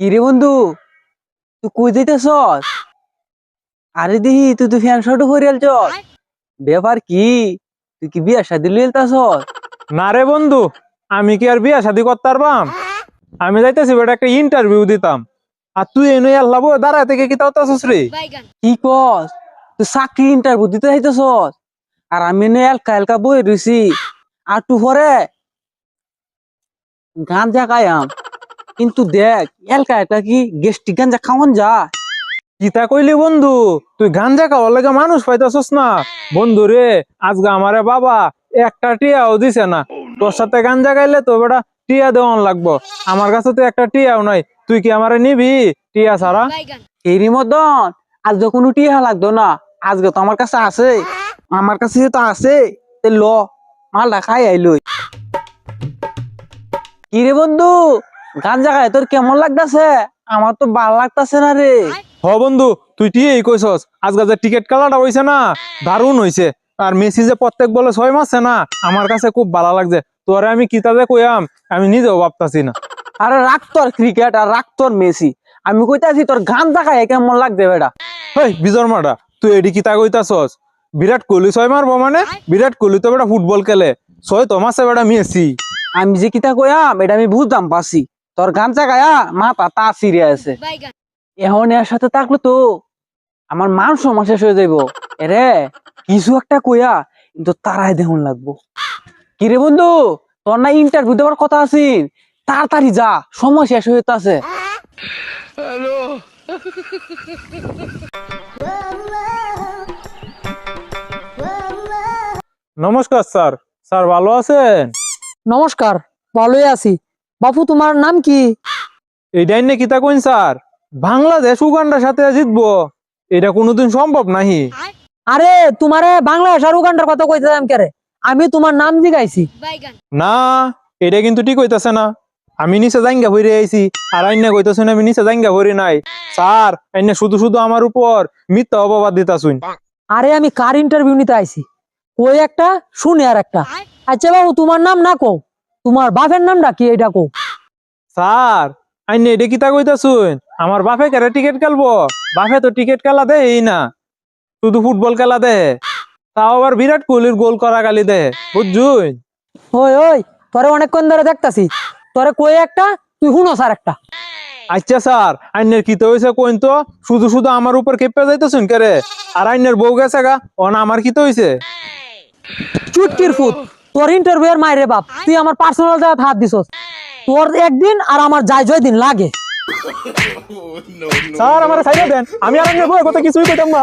কিরে বন্ধু তুই কই যাইতেছ আরে দিহি তুই তো ফ্যান শর্ট করে আলছ ব্যাপার কি তুই কি বিয়া শাদি লইলতাছ না রে বন্ধু আমি কি আর বিয়া শাদি করতে পারবাম? আমি যাইতেছি বেটা একটা ইন্টারভিউ দিতাম। আর তুই এনে আল্লাহ বউ দাঁড়ায় থেকে কি তাও তাছস রে? কি কস তুই চাকরি ইন্টারভিউ দিতে যাইতেছ আর আমি এনে এলকা এলকা বই রইছি। আর তু পরে গাঞ্জা খাইয়াম কিন্তু দেখ এলকা এলকা কি গেস্টি গাঞ্জা খাওয়ান যা কিতা কইলি বন্ধু? তুই গাঞ্জা খাওয়ার লাগে মানুষ পাইতাছস না। বন্ধু রে আজকে আমারে বাবা একটা টিয়াও দিছে না। তোর সাথে গাঞ্জা গাইলে তো বেটা টিয়া দেওয়ান লাগবো। আমার কাছে তো একটা টিয়াও নাই। তুই কি আমারে নিবি টিয়া ছাড়া? এরই মতন আজ তো কোনো টিয়া লাগতো না আজকে তো আমার কাছে আছে। আমার কাছে তো আছে। ল মালটা খাই আইলই। কি রে বন্ধু? গাঞ্জা খাই তোর কেমন লাগতাছে? আমার তো ভালো লাগতাছে না রে। হ বন্ধু তুই টিয়াই কইছস আজকে যে টিকিট কালারটা হইছে না দারুণ হইছে। আর মেসি যে প্রত্যেক বলে ছয় মাসে না আমার কাছে খুব ভালো লাগছে। তোরে আমি কিতা যে কইয়াম আমি নিজেও ভাবতাছি না। আরে রাখ তোর ক্রিকেট আর রাখ তোর মেসি। আমি কইতাছি তোর গাঞ্জা খাই কেমন লাগছে বেটা? হেই বিজর মাটা তুই এডি কিতা কইতাছস? বিরাট কোহলি ছয় মারবো মানে? বিরাট কোহলি তো বেটা ফুটবল খেলে। ছয় তো মাসে বেটা মেসি। আমি যে কিতা কইয়াম এটা আমি বুঝতাম পারছি। তোর গাঞ্জা গায়া মাথা তা সিরে আছে। এখন এর সাথে থাকলে তো আমার মান সম্মান শেষ হয়ে যাইব। এরে কিছু একটা কইয়া কিন্তু তারাই দেখুন লাগবো। কিরে বন্ধু তোর না ইন্টারভিউ দেওয়ার কথা আছিল তাড়াতাড়ি যা সময় শেষ হয়ে আছে নমস্কার স্যার। স্যার ভালো আছেন? নমস্কার ভালোই আছি। বাপু তোমার নাম কি? এই ডাইনে কিতা কইন স্যার? বাংলাদেশ উগান্ডার সাথে জিতবো। এটা কোনোদিন সম্ভব নাহি। আরে তোমারে বাংলাদেশ আর উগান্ডার কথা কইতেছিলাম কেরে? আমি তোমার নাম জিগাইছি। না এটা কিন্তু ঠিক হইতাছে না। আমি নিচে জাঙ্গা ভরে আইছি আর আইনে কইতাছেন আমি নিচে জাঙ্গা ভরে নাই। স্যার আইনে শুধু শুধু আমার উপর মিথ্যা অপবাদ দিতাছুন আরে আমি কার ইন্টারভিউ নিতে আইছি? কই একটা শুনে আর একটা। আচ্ছা বাবু তোমার নাম না কও? তোমার বাপের নামটা কি এটা কও? স্যার আইনে এটা কিতা কইতাছুন? আমার বাপে কেরে টিকিট খেলব বাপে তো টিকিট খেলা দেই না। শুধু ফুটবল খেলা দে। তাও আবার বিরাট কোহলির গোল করা গালি দে। বুঝছুন? ওই ওই তোরে অনেকক্ষণ ধরে দেখতাছি। তোরে কই একটা? তুই শুনো স্যার একটা। আচ্ছা স্যার আইনের কি তো হয়েছে কইন তো? শুধু শুধু আমার উপর কেঁপে যাইতেছুন কেরে? আর আইনের বউ গেছে গা অন আমার কি তো হয়েছে চুটকির ফুট তোর ইন্টারভিউ এর মায়ের বাপ তুই আমার পার্সোনাল জায়গা হাত দিছস। তোর একদিন আর আমার যাই জয় দিন লাগে। স্যার আমার সাইড দেন। আমি আর বউয়ের কথা কিছুই কইতাম না।